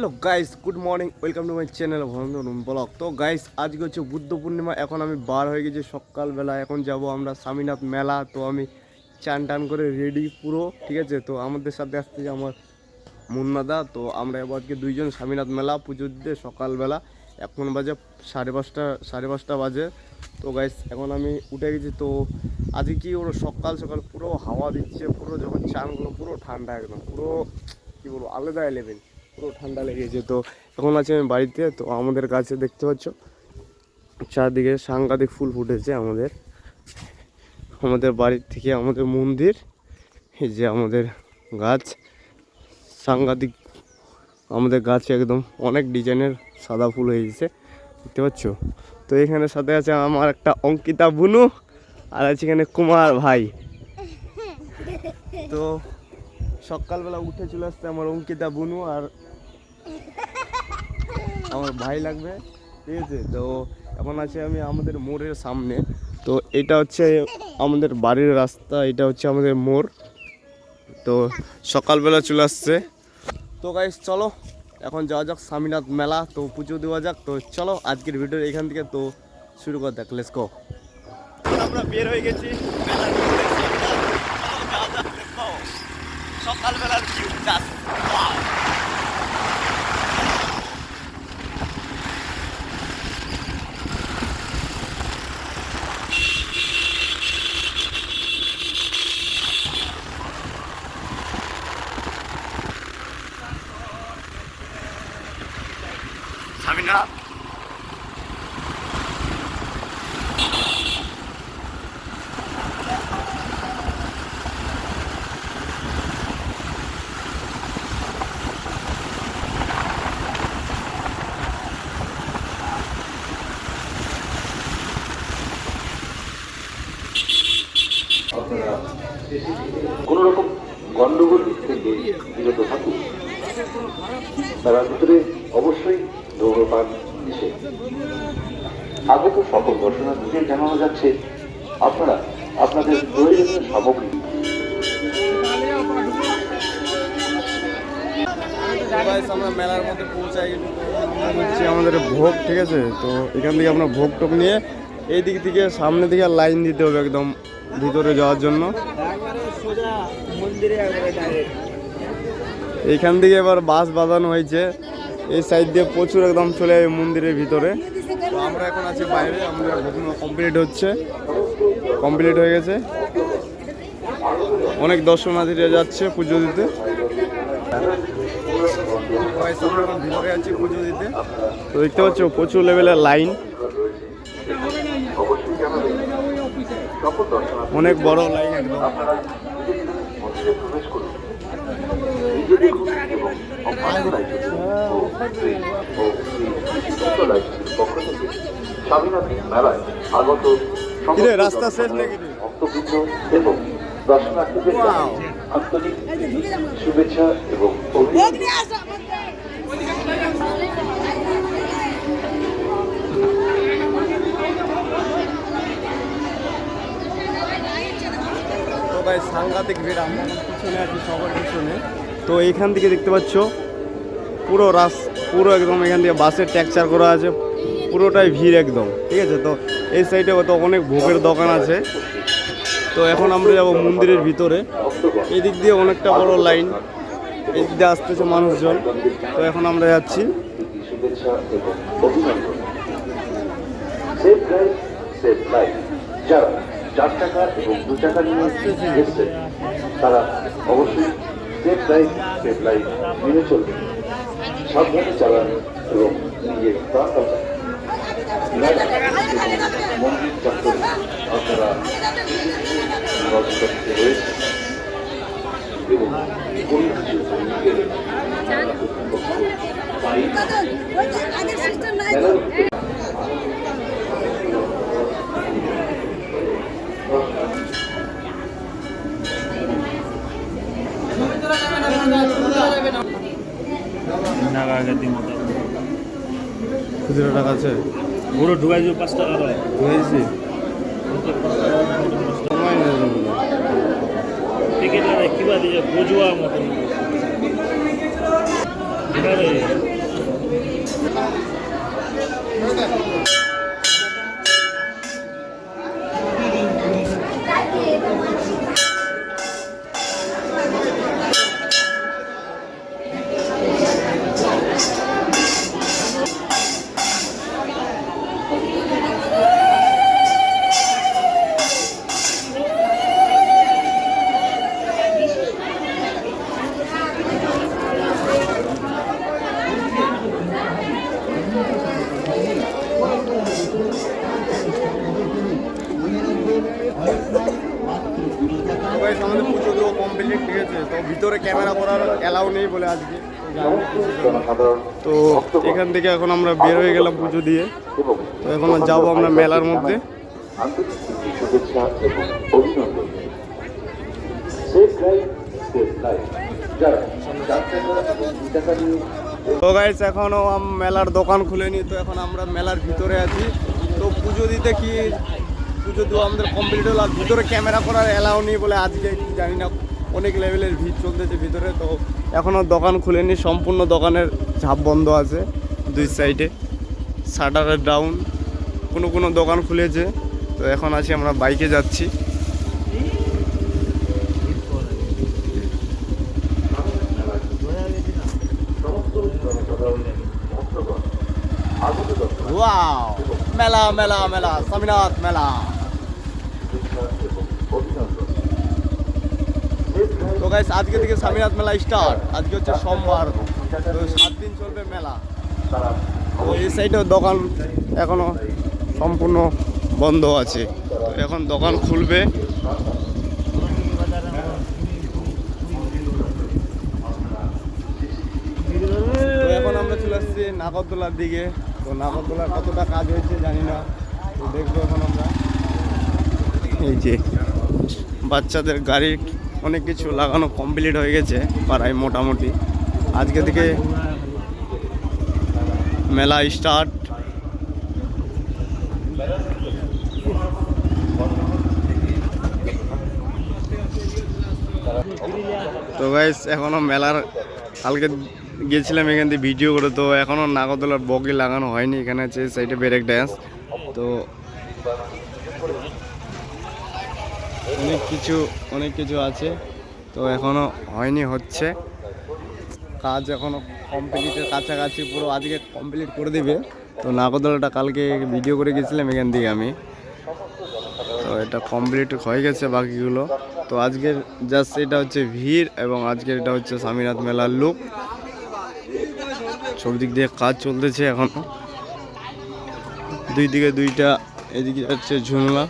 Hello guys, good morning, welcome to my channel ভরন্দন blog. তো guys, আজকে হচ্ছে বুদ্ধ পূর্ণিমা, এখন আমি বার হয়ে গেছি সকালবেলা, এখন যাব আমরা স্বামীনাথ মেলা, তো আমি চান টান করে রেডি পুরো, ঠিক আছে? তো আমাদের সাথে আসছে আমার মুন্নাদা, তো আমরা এবার আজকে দুইজন স্বামীনাথ মেলা, পুজো দিতে সকালবেলা। এখন বাজে সাড়ে পাঁচটা সাড়ে পাঁচটা বাজে। তো গাইস, এখন আমি উঠে গেছি, তো আজকে কি ওর সকাল সকাল পুরো হাওয়া দিচ্ছে, পুরো যখন চানগুলো পুরো ঠান্ডা একদম, পুরো, কী বলব, আলাদা লেভেল পুরো ঠান্ডা লেগেছে। তো এখন আছি আমি বাড়িতে, তো আমাদের কাছে দেখতে পাচ্ছ, চারদিকে সাংঘাতিক ফুল ফুটেছে আমাদের। আমাদের বাড়ির থেকে আমাদের মন্দির, এই যে আমাদের গাছ, সাংঘাতিক আমাদের গাছে একদম অনেক ডিজাইনের সাদা ফুল হয়ে গেছে, দেখতে পাচ্ছ? তো এখানে সাথে আছে আমার একটা অঙ্কিতা বুনু, আর আছে এখানে কুমার ভাই। তো সকালবেলা উঠে চলে আসতে আমার অঙ্কিতা, বুনু আর আমার ভাই লাগবে, ঠিক আছে? তো এখন আছে আমি আমাদের মোড়ের সামনে। তো এটা হচ্ছে আমাদের বাড়ির রাস্তা, এটা হচ্ছে আমাদের মোড়। তো সকালবেলা চলে আসছে। তো গাইস চলো, এখন যাওয়া যাক স্বামীনাথ মেলা। তো পুজো দেওয়া যাক। তো চলো, আজকের ভিডিও এখান থেকে তো শুরু কর দেখ লেটস গো আমরা বের হয়ে গেছি। Kalbeler কোনো রকম গন্ডগোল থেকে বিরত থাকুন। তার ভিতরে অবশ্যই ধূমপান নিষেধ আগত সকল দর্শনার্থীদের জানানো যাচ্ছে আপনারা আপনাদের প্রয়োজনীয় সামগ্রী। আমরা মেলার মধ্যে পৌঁছাই। হচ্ছে আমাদের ভোগ ঠিক আছে? তো এখান থেকে আমরা ভোগ টোক নিয়ে এই দিক থেকে সামনে দিকে লাইন দিতে হবে একদম ভিতরে যাওয়ার জন্য। এইখান থেকে এবার বাস বাঁধানো হয়েছে। এই সাইড দিয়ে প্রচুর একদম চলে যাবে মন্দিরের ভিতরে। আমরা এখন আছি বাইরে আমাদের কমপ্লিট হচ্ছে। কমপ্লিট হয়ে গেছে। অনেক দর্শনার্থীরা যাচ্ছে পুজো দিতে। এখন পুজো দিতে তো দেখতে পাচ্ছ, প্রচুর লেভেলের লাইন অবশ্যই জানাবেন সকল দর্শনার্থী অনেক বড় লাইন একদম আপনারা নিজে নিজে মন্দিরে প্রবেশ করুন নিজে দেখুন এবং অভ্যস্ত রাজ্য ও শ্রী ও শ্রী সুস্থ রাজ্যের পক্ষ থেকে স্বামীনাথ মেলায় আগত সমস্ত কিরে, রাস্তা শেষ নাকি? এবং দর্শনার্থীদের আন্তরিক শুভেচ্ছা এবং সাংঘাতিক ভিড় আমরা পিছনে আছি সবার পিছনে। তো এইখান থেকে দেখতে পাচ্ছ, পুরো রাস, পুরো একদম এখান থেকে বাসের ট্যাকচার করা আছে, পুরোটাই ভিড় একদম, ঠিক আছে? তো এই সাইডে তো অনেক ভোগের দোকান আছে। তো এখন আমরা যাব মন্দিরের ভিতরে। এদিক দিয়ে অনেকটা বড় লাইন, এদিক দিয়ে আসতেছে মানুষজন। তো এখন আমরা যাচ্ছি। চার টাকা এবং দু টাকা নিয়ে এসছেন তারা অবশ্যই সেফ ড্রাইভ সেফ লাইফ মেনে চলবেন সাবধানে চালান এবং নিজের মন্দির চত্বরে আপনারা রয়েছেন এবং কোনো কিছু নিজের আগের সিস্টেম নাই মেলার ভিতরে খুচরো টাকা আছে? পুরো ঢুকাই দিও পাঁচ টাকা ঢুকাইছি। টিকিট কিবা দিছে বোঝুয়া মতন আমাদের পুজো দেওয়া কমপ্লিট ঠিক আছে। তো ভিতরে ক্যামেরা করার অ্যালাউ নেই বলে আজকে। তো এখান থেকে এখন আমরা বের হয়ে গেলাম পুজো দিয়ে। তো এখন যাব আমরা মেলার মধ্যে। শুভেচ্ছা এবং অভিনন্দন তো গাইস এখনও মেলার দোকান খুলেনি, তো এখন আমরা মেলার ভিতরে আছি। তো পুজো দিতে কি পুজো দেওয়া আমাদের কমপ্লিট হলো, আর ভিতরে ক্যামেরা করার অ্যালাউ নেই বলে আজকে জানি না অনেক লেভেলের ভিড় চলতেছে ভিতরে। তো এখনও দোকান খুলেনি, সম্পূর্ণ দোকানের ঝাপ বন্ধ আছে দুই সাইডে শাটারের ডাউন কোনো কোনো দোকান খুলেছে। তো এখন আছি আমরা বাইকে যাচ্ছি। ওয়াও মেলা মেলা মেলা স্বামীনাথ মেলা তো গাইস আজকে থেকে স্বামীনাথ মেলা স্টার্ট আজকে হচ্ছে সোমবার। তো সাত দিন চলবে মেলা তো এই সাইডেও দোকান এখনও সম্পূর্ণ বন্ধ আছে। তো এখন দোকান খুলবে। এখন আমরা চলে আসছি নাগরদোলার দিকে। তো নাগরদোলার কতটা কাজ হয়েছে জানি না, তো দেখব এখন আমরা। এই যে বাচ্চাদের গাড়ির অনেক কিছু লাগানো কমপ্লিট হয়ে গেছে পাড়ায় মোটামুটি। আজকে থেকে মেলা স্টার্ট তো গাইস এখনও মেলার কালকে গিয়েছিলাম এখান থেকে ভিডিও করে, তো এখনও নাগরদোলার বগি লাগানো হয়নি, এখানে আছে সাইডে ব্রেক ড্যান্স, তো অনেক কিছু অনেক কিছু আছে, তো এখনও হয়নি, হচ্ছে। কাজ এখনও কমপ্লিটের কাছাকাছি, পুরো আজকে কমপ্লিট করে দিবে। তো নাগরদোলাটা কালকে ভিডিও করে গেছিলাম এখান থেকে আমি। তো এটা কমপ্লিট হয়ে গেছে বাকিগুলো। তো আজকের জাস্ট এটা হচ্ছে ভিড় এবং আজকের এটা হচ্ছে স্বামীনাথ মেলার লুক সব দিক দিয়ে কাজ চলতেছে এখনও। দুই দিকে দুইটা, এদিকে হচ্ছে ঝুমলা।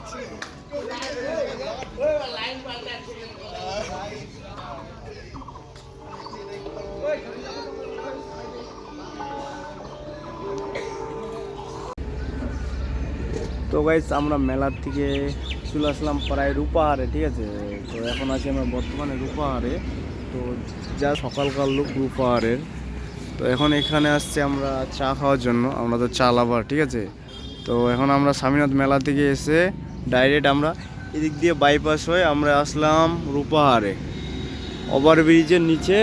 তো গাইস আমরা মেলার থেকে চলে আসলাম প্রায় রূপাহারে, ঠিক আছে? তো এখন আছি আমরা বর্তমানে রূপাহারে। তো যা সকালকার লোক রূপাহারের। তো এখন এখানে আসছে আমরা চা খাওয়ার জন্য, আমরা তো চা লাভার, ঠিক আছে? তো এখন আমরা স্বামীনাথ মেলা থেকে এসে ডাইরেক্ট আমরা এদিক দিয়ে বাইপাস হয়ে আমরা আসলাম রূপাহারে। ওভারব্রিজের নিচে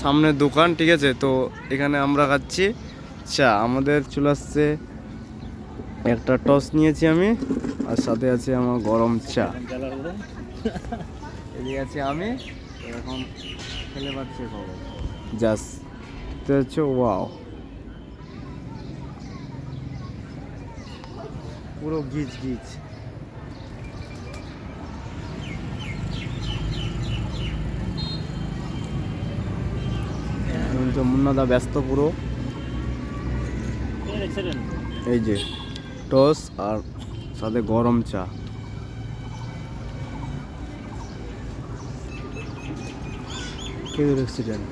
সামনে দোকান, ঠিক আছে? তো এখানে আমরা খাচ্ছি চা। আমাদের চলে আসছে, একটা টস নিয়েছি আমি, আর সাথে আছে আমার গরম চা। এদিকে আছে আমি এখন খেলে পাচ্ছি জাস্ট তো হচ্ছে ওয়াও পুরো গিজ গিজ মুন্নাদা ব্যস্ত পুরো এই যে টস আর সাথে গরম চা. কে অ্যাক্সিডেন্ট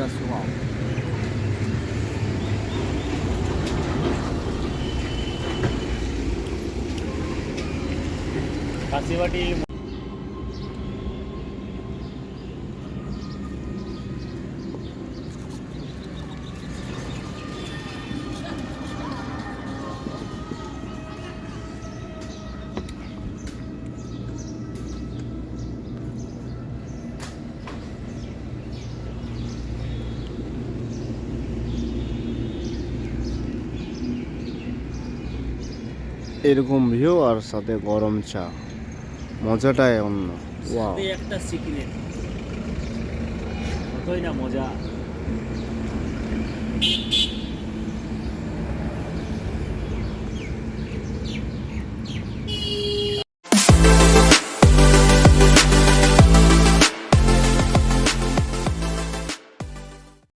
জাস্ট ওয়াও এরকম ভিউ আর সাথে গরম চা। মজাটাই অন্য। একটা সিক্রেট কতই না মজা।